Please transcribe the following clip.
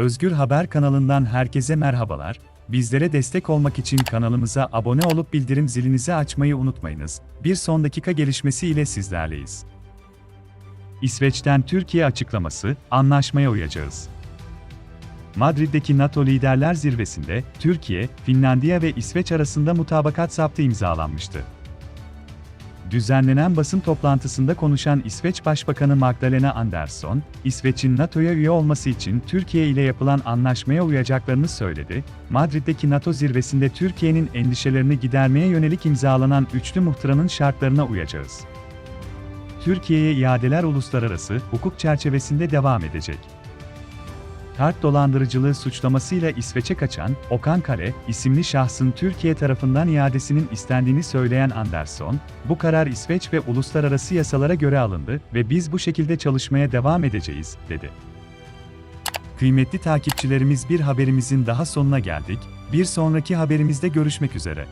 Özgür Haber kanalından herkese merhabalar. Bizlere destek olmak için kanalımıza abone olup bildirim zilinizi açmayı unutmayınız. Bir son dakika gelişmesi ile sizlerleyiz. İsveç'ten Türkiye açıklaması, anlaşmaya uyacağız. Madrid'deki NATO Liderler Zirvesi'nde Türkiye, Finlandiya ve İsveç arasında mutabakat zaptı imzalanmıştı. Düzenlenen basın toplantısında konuşan İsveç Başbakanı Magdalena Andersson, İsveç'in NATO'ya üye olması için Türkiye ile yapılan anlaşmaya uyacaklarını söyledi. Madrid'deki NATO zirvesinde Türkiye'nin endişelerini gidermeye yönelik imzalanan üçlü muhtıranın şartlarına uyacağız. Türkiye'ye iadeler uluslararası hukuk çerçevesinde devam edecek. Kart dolandırıcılığı suçlamasıyla İsveç'e kaçan Okan Kare isimli şahsın Türkiye tarafından iadesinin istendiğini söyleyen Anderson, bu karar İsveç ve uluslararası yasalara göre alındı ve biz bu şekilde çalışmaya devam edeceğiz, dedi. Kıymetli takipçilerimiz bir haberimizin daha sonuna geldik. Bir sonraki haberimizde görüşmek üzere.